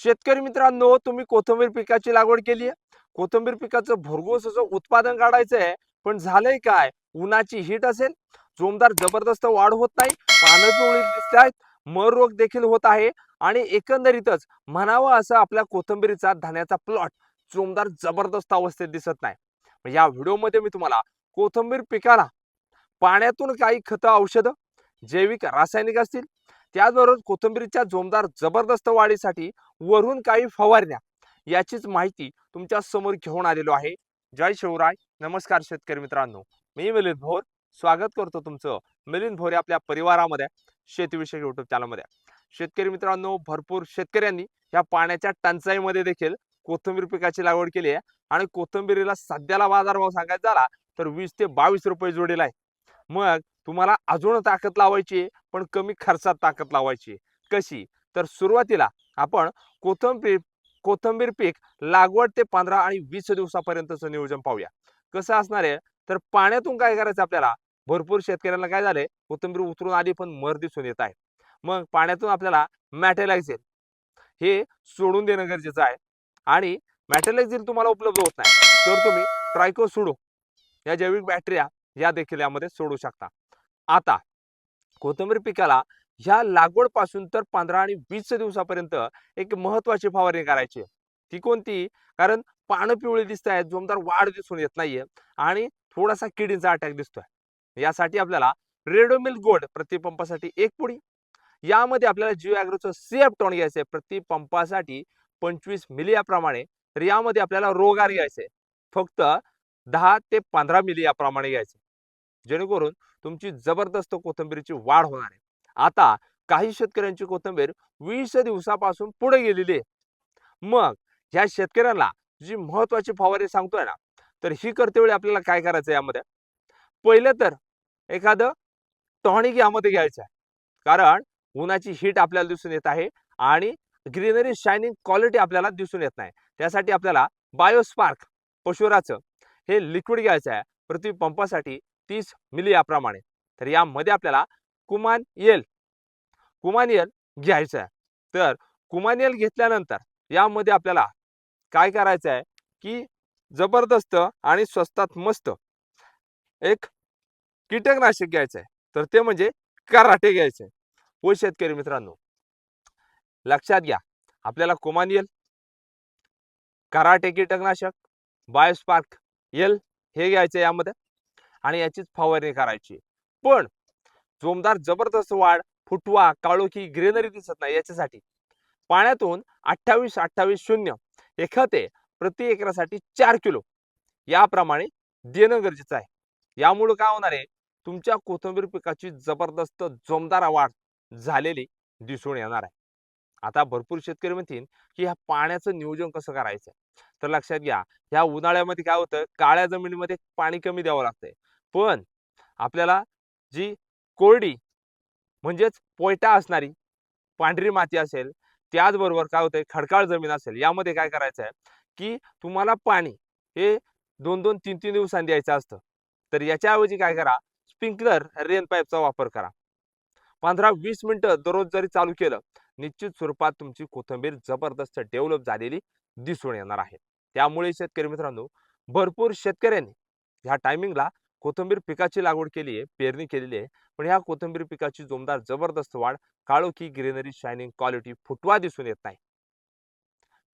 शेतकरी मित्रांनो तुम्ही कोथिंबीर पिकाची लागवड केली आहे. कोथिंबीर पिकाचं भरघोस असं उत्पादन काढायचं आहे. पण झालंय काय? उन्हाची हीट असेल. जोमदार जबरदस्त वाढ होत नाही. पानं पिवळी दिसत आहेत. मर रोग देखील होत आहे. आणि एकंदरीतच म्हणावं असं आपल्या कोथिंबीरीचा धान्याचा प्लॉट जोमदार जबरदस्त अवस्थेत दिसत नाही. या व्हिडिओमध्ये मी तुम्हाला कोथिंबीर पिकाला पाण्यातून काही खतं औषधं जैविक रासायनिक असतील त्याचबरोबर कोथिंबीरीच्या जोमदार जबरदस्त वाढीसाठी वरून काही फवारण्या याचीच माहिती तुमच्यासमोर घेऊन आलेलो आहे. जय शिवराय. नमस्कार शेतकरी मित्रांनो. मी मिलिंद भोर. स्वागत करतो तुमचं मिलिंद भोर या आपल्या परिवारामध्ये शेतीविषयक युट्यूब चॅनलमध्ये शेतकरी मित्रांनो भरपूर शेतकऱ्यांनी या पाण्याच्या टंचाईमध्ये देखील कोथिंबीर पिकाची लागवड केली आहे. आणि कोथिंबीरीला सध्याला बाजारभाव सांगायचा झाला तर वीस ते बावीस रुपये जोडीला आहे. मग तुम्हाला अजून ताकद लावायची पण कमी खर्चात ताकद लावायची. कशी? तर सुरुवातीला आपण कोथिंबीर कोथिंबीर पीक लागवड ते पंधरा आणि वीस दिवसापर्यंतचं नियोजन पाहूया. कसं असणार आहे? तर पाण्यातून काय करायचं आपल्याला? भरपूर शेतकऱ्यांना काय झालंय? कोथिंबीर उतरून आली पण मर दिसून येत आहे. मग पाण्यातून आपल्याला मॅटेलायझेल हे सोडून देणं गरजेचं आहे. आणि मॅटेलायझेल तुम्हाला उपलब्ध होत नाही. तर तुम्ही ट्रायको सोडू या जैविक बॅक्टेरिया या देखील यामध्ये सोडू शकता. आता कोथिंबीर पिकाला ह्या लागवडपासून तर पंधरा आणि वीस दिवसापर्यंत एक महत्वाची फवारणी करायची. ती कोणती? कारण पानं पिवळी दिसत आहेत जोमदार वाढ दिसून येत नाहीये आणि थोडासा किडींचा अटॅक दिसतोय. यासाठी आपल्याला रेडोमिल गोल्ड प्रतिपंपासाठी एक पुडी यामध्ये आपल्याला जिओ अॅग्रोचं सेफ टॉन घ्यायचं आहे प्रतिपंपासाठी पंचवीस मिली याप्रमाणे तर यामध्ये आपल्याला रोगार घ्यायचे फक्त दहा ते पंधरा मिली याप्रमाणे घ्यायचे जेणेकरून तुमची जबरदस्त कोथिंबीरीची वाढ होणार आहे. आता काही शेतकऱ्यांची कोथिंबीर वीस दिवसापासून पुढे गेलेली आहे. मग ह्या शेतकऱ्यांना जी महत्वाची फवारणी सांगतोय ना तर ही करतेवेळी आपल्याला काय करायचं यामध्ये? पहिलं तर एखादं टॉनिक यामध्ये घ्यायचं आहे. कारण उन्हाची हीट आपल्याला दिसून येत आहे आणि ग्रीनरी शायनिंग क्वालिटी आपल्याला दिसून येत नाही. त्यासाठी आपल्याला बायोस्पार्क पशुराचं हे लिक्विड घ्यायचं आहे. पृथ्वी पंपासाठी तीस मिली याप्रमाणे. तर यामध्ये आपल्याला कुमान येल कुमान येल घ्यायचं आहे. तर कुमान येल घेतल्यानंतर यामध्ये आपल्याला काय करायचं आहे की जबरदस्त आणि स्वस्तात मस्त एक कीटकनाशक घ्यायचं आहे. तर ते म्हणजे कराटे घ्यायचे व हो शेतकरी मित्रांनो लक्षात घ्या. आपल्याला कुमान येल कराटे कीटकनाशक बायोस्पार्क येल हे घ्यायचं यामध्ये. आणि याचीच फवारणी करायची. पण जोमदार जबरदस्त वाढ फुटवा काळोखी ग्रेनरी दिसत नाही याच्यासाठी. पाण्यातून अठ्ठावीस अठ्ठावीस शून्य हे खते प्रति एकरासाठी चार किलो याप्रमाणे देणं गरजेचं आहे. यामुळे काय होणार आहे? तुमच्या कोथिंबीर पिकाची जबरदस्त जोमदार वाढ झालेली दिसून येणार आहे. आता भरपूर शेतकरी म्हणतील की ह्या पाण्याचं नियोजन कसं करायचं? तर लक्षात घ्या ह्या उन्हाळ्यामध्ये काय होतं? काळ्या जमिनीमध्ये पाणी कमी द्यावं लागतंय. पण आपल्याला जी कोरडी म्हणजेच पोयटा असणारी पांढरी माती असेल त्याचबरोबर काय होतंय? खडकाळ जमीन असेल यामध्ये काय करायचं आहे की तुम्हाला पाणी हे दोन दोन तीन तीन दिवसांनी द्यायचं असतं. तर याच्याऐवजी काय करा? स्प्रिंकलर रेन पाईपचा वापर करा. पंधरा वीस मिनिटं दररोज जरी चालू केलं निश्चित स्वरूपात तुमची कोथिंबीर जबरदस्त डेव्हलप झालेली दिसून येणार आहे. त्यामुळे शेतकरी मित्रांनो भरपूर शेतकऱ्यांनी ह्या टायमिंगला कोथिंबीर पिकाची लागवड केली आहे पेरणी केलेली आहे. पण ह्या कोथिंबीर पिकाची जोमदार जबरदस्त वाढ काळोखी ग्रीनरी शायनिंग क्वालिटी फुटवा दिसून येत नाही.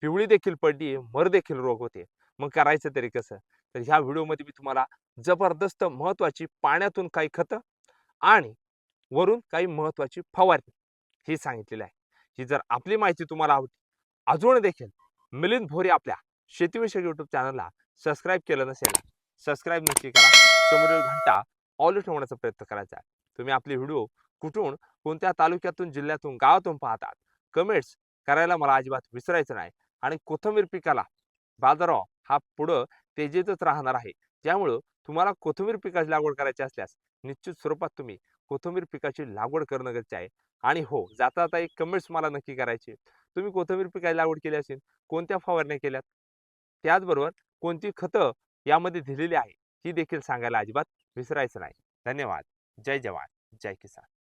पिवळी देखील पडली मर देखील रोग होते. मग करायचं तरी कसं? तर ह्या व्हिडिओमध्ये मी तुम्हाला जबरदस्त महत्वाची पाण्यातून काही खतं आणि वरून काही महत्वाची फवारणी ही सांगितलेली आहे. ही जर आपली माहिती तुम्हाला आवडली अजून देखील मिलिंद भोरे आपल्या शेतीविषयक युट्यूब चॅनलला सबस्क्राईब केलं नसेल सबस्क्राईब नक्की करा. समोरील घंटा ऑल ठेवण्याचा प्रयत्न करायचा आहे. तुम्ही आपले व्हिडिओ कुठून कोणत्या तालुक्यातून जिल्ह्यातून गावातून पाहतात? कमेंट्स करायला मला अजिबात विसरायचं नाही. आणि कोथंबीर पिकाला बाजाराव हा पुढं तेजीतच राहणार आहे. त्यामुळं तुम्हाला कोथिंबीर पिकाची लागवड करायची असल्यास निश्चित स्वरूपात तुम्ही कोथिंबीर पिकाची लागवड करणं गरजेचं आहे. आणि हो जाता जाता एक कमेंट्स मला नक्की करायचे. तुम्ही कोथिंबीर पिकाची लागवड केली असेल कोणत्या फवारण्या केल्यात? त्याचबरोबर कोणती खतं यामध्ये दिलेली आहे? ही देखील सांगायला अजिबात विसरायचं नाही. धन्यवाद. जय जवान. जय किसान.